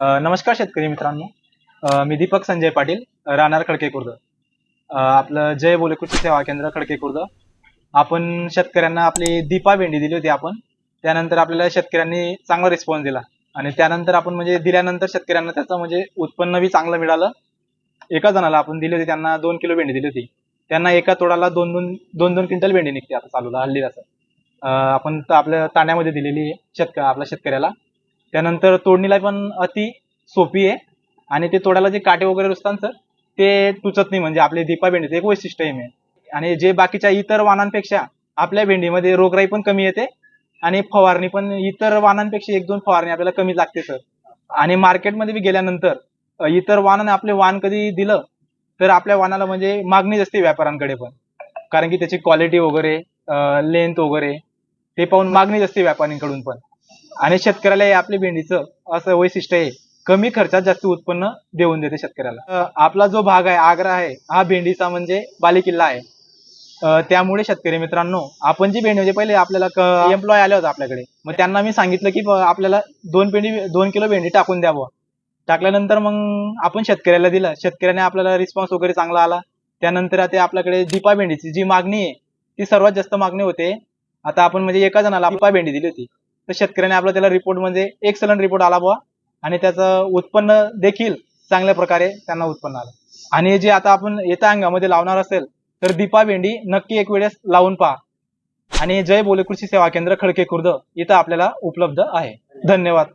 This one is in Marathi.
नमस्कार शेतकरी मित्रांनो. मी दीपक संजय पाटील राहणार खडके खुर्द. आपलं जय बोले कृषी सेवा केंद्र खडके खुर्द. आपण शेतकऱ्यांना आपली दीपा भेंडी दिली होती आपण. त्यानंतर आपल्याला शेतकऱ्यांनी चांगला रिस्पॉन्स दिला. आणि त्यानंतर आपण म्हणजे दिल्यानंतर शेतकऱ्यांना त्याचं म्हणजे उत्पन्न बी चांगलं मिळालं. एका जणाला आपण दिली होती त्यांना दोन किलो भेंडी दिली होती. त्यांना एका तोडाला दोन दोन दोन दोन क्विंटल भेंडी निघते आता चालूला हल्ली असं. आपण तर आपल्या ताण्यामध्ये दिलेली शेतक आपल्या शेतकऱ्याला. त्यानंतर तोडणीला पण अति सोपी आहे. आणि ते तोडायला जे काटे वगैरे असतात सर ते टुचत नाही. म्हणजे आपले दीपा भेंडीचं एक वैशिष्ट्य आहे आणि जे बाकीच्या इतर वाणांपेक्षा आपल्या भेंडीमध्ये रोगराई पण कमी येते आणि फवारणी पण इतर वाणांपेक्षा एक दोन फवारणी आपल्याला कमी लागते सर. आणि मार्केटमध्ये बी गेल्यानंतर इतर वाणाने आपले वाण कधी दिलं तर आपल्या वाणाला म्हणजे मागणी असते व्यापाऱ्यांकडे पण. कारण की त्याची क्वालिटी वगैरे लेंथ वगैरे ते पाहून मागणी असते व्यापाऱ्यांकडून पण. आणि शेतकऱ्याला हे आपल्या भेंडीचं असं वैशिष्ट्य आहे कमी खर्चात जास्त उत्पन्न देऊन देते शेतकऱ्याला. आपला जो भाग आहे आग्रा आहे हा भेंडीचा म्हणजे बालेकिल्ला आहे. त्यामुळे शेतकरी मित्रांनो आपण जी भेंडी म्हणजे पहिले आपल्याला एम्प्लॉय आले होते आपल्याकडे. मग त्यांना मी सांगितलं की आपल्याला दोन भेंडी दोन किलो भेंडी टाकून द्यावं टाकल्यानंतर मग आपण शेतकऱ्याला दिलं. शेतकऱ्याने आपल्याला रिस्पॉन्स वगैरे चांगला आला. त्यानंतर आता आपल्याकडे दीपा भेंडीची जी मागणी आहे ती सर्वात जास्त मागणी होते. आता आपण म्हणजे एका जणाला दीपा भेंडी दिली होती. तर शेतकऱ्याने आपला त्याला रिपोर्ट म्हणजे एक्सलंट रिपोर्ट आला बुवा. आणि त्याचं उत्पन्न देखील चांगल्या प्रकारे त्यांना उत्पन्न आलं. आणि जे आता आपण येत्या अंगामध्ये लावणार असेल तर दीपा भेंडी नक्की एक वेळेस लावून पहा. आणि जय बोले कृषी सेवा केंद्र खडके खुर्द इथं आपल्याला उपलब्ध आहे. धन्यवाद.